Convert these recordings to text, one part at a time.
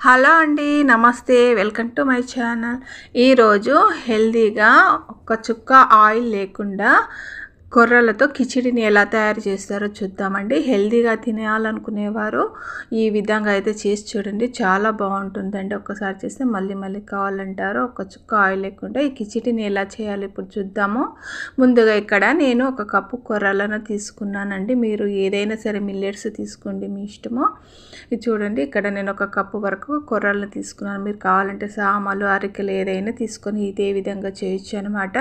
Hello అండి నమస్తే welcome to my channel. ఈరోజు హెల్దీగా ఒక చుక్క ఆయిల్ లేకుండా కొర్రలతో కిచిడిని ఎలా తయారు చేస్తారో చూద్దామండి. హెల్దీగా తినేయాలనుకునేవారు ఈ విధంగా అయితే చేసి చూడండి. చాలా బాగుంటుందండి. ఒక్కసారి చేస్తే మళ్ళీ మళ్ళీ కావాలంటారు. ఒక చుక్క ఆయిల్ లేకుండా ఈ కిచిడిని ఎలా చేయాలి ఇప్పుడు చూద్దాము. ముందుగా ఇక్కడ నేను ఒక కప్పు కొర్రలను తీసుకున్నానండి. మీరు ఏదైనా సరే మిల్లెట్స్ తీసుకోండి మీ ఇష్టము. ఇది చూడండి. ఇక్కడ నేను ఒక కప్పు వరకు కొర్రలను తీసుకున్నాను. మీరు కావాలంటే సామాలు అరికలు ఏదైనా తీసుకొని ఇదే విధంగా చేయొచ్చు అనమాట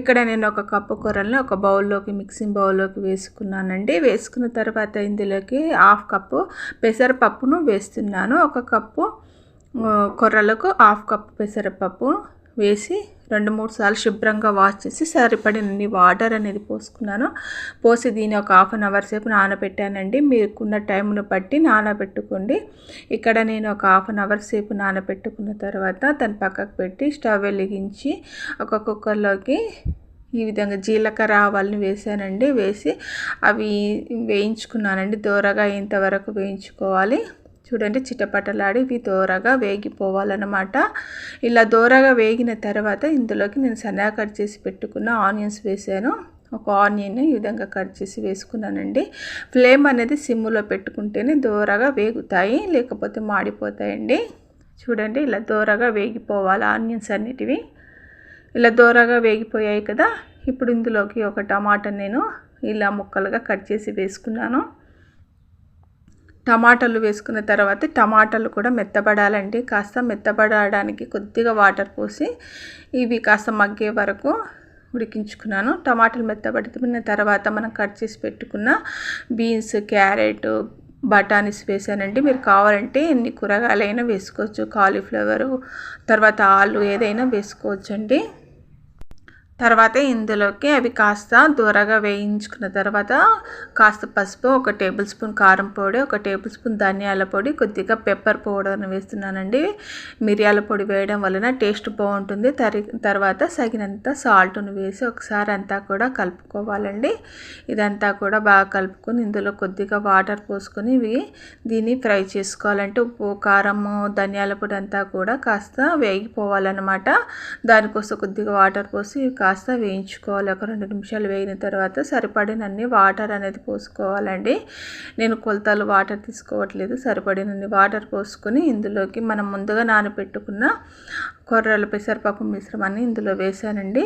ఇక్కడ నేను ఒక కప్పు కొర్రలను ఒక బౌల్లోకి మిక్సింగ్ బౌల్లోకి వేసుకున్నానండి. వేసుకున్న తర్వాత ఇందులోకి హాఫ్ కప్పు పెసరపప్పును వేస్తున్నాను. ఒక కప్పు కొర్రలకు హాఫ్ కప్పు పెసరపప్పు వేసి రెండు మూడు సార్లు శుభ్రంగా వాష్ చేసి సరిపడినన్ని వాటర్ అనేది పోసుకున్నాను. పోసి దీన్ని ఒక హాఫ్ అన్ అవర్ సేపు నానబెట్టానండి. మీకున్న టైంను బట్టి నానబెట్టుకోండి. ఇక్కడ నేను ఒక హాఫ్ అన్ అవర్ సేపు నానబెట్టుకున్న తర్వాత దాన్ని పక్కకు పెట్టి స్టవ్ వెలిగించి ఒక కుక్కర్లోకి ఈ విధంగా జీలకర్ర ఆవాలని వేసానండి. వేసి అవి వేయించుకున్నానండి. దోరగా ఇంతవరకు వేయించుకోవాలి. చూడండి చిటపటలాడి ఇవి దోరగా వేగిపోవాలన్నమాట. ఇలా దోరగా వేగిన తర్వాత ఇందులోకి నేను సన్నగా కట్ చేసి పెట్టుకున్న ఆనియన్స్ వేసాను. ఒక ఆనియన్ ఈ విధంగా కట్ చేసి వేసుకున్నానండి. ఫ్లేమ్ అనేది సిమ్లో పెట్టుకుంటేనే దోరగా వేగుతాయి లేకపోతే మాడిపోతాయండి. చూడండి ఇలా దోరగా వేగిపోవాలి ఆనియన్స్ అన్నిటివి. ఇలా దోరగా వేగిపోయాయి కదా. ఇప్పుడు ఇందులోకి ఒక టమాటా నేను ఇలా ముక్కలుగా కట్ చేసి వేసుకున్నాను. టమాటాలు వేసుకున్న తర్వాత టమాటాలు కూడా మెత్తబడాలండి. కాస్త మెత్తబడడానికి కొద్దిగా వాటర్ పోసి ఇవి కాస్త మగ్గే వరకు ఉడికించుకున్నాను. టమాటాలు మెత్తబడిన తర్వాత మనం కట్ చేసి పెట్టుకున్న బీన్స్ క్యారెట్ బఠానీస్ వేసానండి. మీరు కావాలంటే ఎన్ని కూరగాయలైనా వేసుకోవచ్చు. కాలీఫ్లవరు తర్వాత ఆలు ఏదైనా వేసుకోవచ్చండి. తర్వాత ఇందులోకి అవి కాస్త దూరగా వేయించుకున్న తర్వాత కాస్త పసుపు ఒక టేబుల్ స్పూన్ కారం పొడి ఒక టేబుల్ స్పూన్ ధనియాల పొడి కొద్దిగా పెప్పర్ పౌడర్ని వేస్తున్నానండి. మిరియాల పొడి వేయడం వలన టేస్ట్ బాగుంటుంది. తరి తర్వాత సగినంత సాల్ట్ను వేసి ఒకసారి అంతా కూడా కలుపుకోవాలండి. ఇదంతా కూడా బాగా కలుపుకొని ఇందులో కొద్దిగా వాటర్ పోసుకొని ఇవి దీన్ని ఫ్రై చేసుకోవాలంటే ఉప్పు కారము ధనియాల పొడి అంతా కూడా కాస్త వేగిపోవాలన్నమాట. దానికోసం కొద్దిగా వాటర్ పోసి కాస్త వేయించుకోవాలి. ఒక రెండు నిమిషాలు వేయిన తర్వాత సరిపడినన్ని వాటర్ అనేది పోసుకోవాలండి. నేను కొలతలు వాటర్ తీసుకోవట్లేదు. సరిపడినన్ని వాటర్ పోసుకొని ఇందులోకి మనం ముందుగా నానబెట్టుకున్న కొర్రల పెసరపప్పు మిశ్రమాన్ని ఇందులో వేసానండి.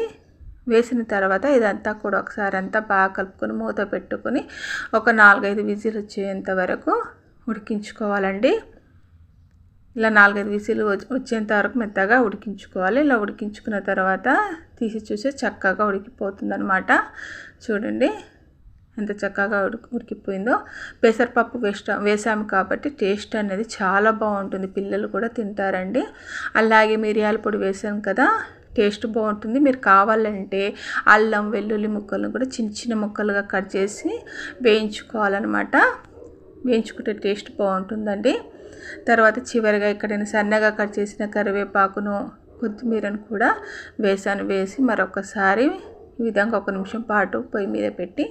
వేసిన తర్వాత ఇదంతా కూడా ఒకసారి అంతా బాగా కలుపుకొని మూత పెట్టుకొని ఒక నాలుగైదు విజిల్ వచ్చేంత వరకు ఉడికించుకోవాలండి. ఇలా నాలుగైదు విసిలు వచ్చేంత వరకు మెత్తగా ఉడికించుకోవాలి. ఇలా ఉడికించుకున్న తర్వాత తీసి చూస్తే చక్కగా ఉడికిపోతుందనమాట చూడండి ఎంత చక్కగా ఉడికి ఉడికిపోయిందో. పెసరపప్పు వేస్తా వేసాము కాబట్టి టేస్ట్ అనేది చాలా బాగుంటుంది. పిల్లలు కూడా తింటారండి. అలాగే మిరియాల పొడి వేసాం కదా టేస్ట్ బాగుంటుంది. మీరు కావాలంటే అల్లం వెల్లుల్లి ముక్కలను కూడా చిన్న చిన్న ముక్కలుగా కట్ చేసి వేయించుకోవాలన్నమాట. వేయించుకుంటే టేస్ట్ బాగుంటుందండి. తర్వాత చివరిగా ఇక్కడ నేను సన్నగా కట్ చేసిన కరివేపాకును కొత్తిమీరను కూడా వేసాను. వేసి మరొకసారి ఈ విధంగా ఒక నిమిషం పాటు పొయ్యి మీద పెట్టి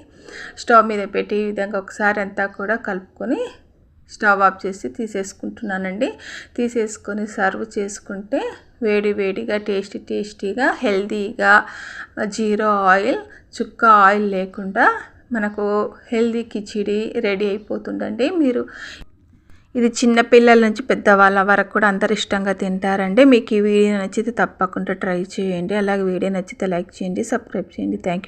స్టవ్ మీద పెట్టి ఈ విధంగా ఒకసారి అంతా కూడా కలుపుకొని స్టవ్ ఆఫ్ చేసి తీసేసుకుంటున్నానండి. తీసేసుకొని సర్వ్ చేసుకుంటే వేడి వేడిగా టేస్టీ టేస్టీగా హెల్తీగా జీరో ఆయిల్ చుక్క ఆయిల్ లేకుండా మనకు హెల్దీ కిచిడి రెడీ అయిపోతుందండి. మీరు ఇది చిన్న పిల్లల నుంచి పెద్దవాళ్ళ వరకు కూడా అందరు ఇష్టంగా తింటారండి. మీకు ఈ వీడియో నచ్చితే తప్పకుండా ట్రై చేయండి. అలాగే వీడియో నచ్చితే లైక్ చేయండి సబ్స్క్రైబ్ చేయండి. Thank you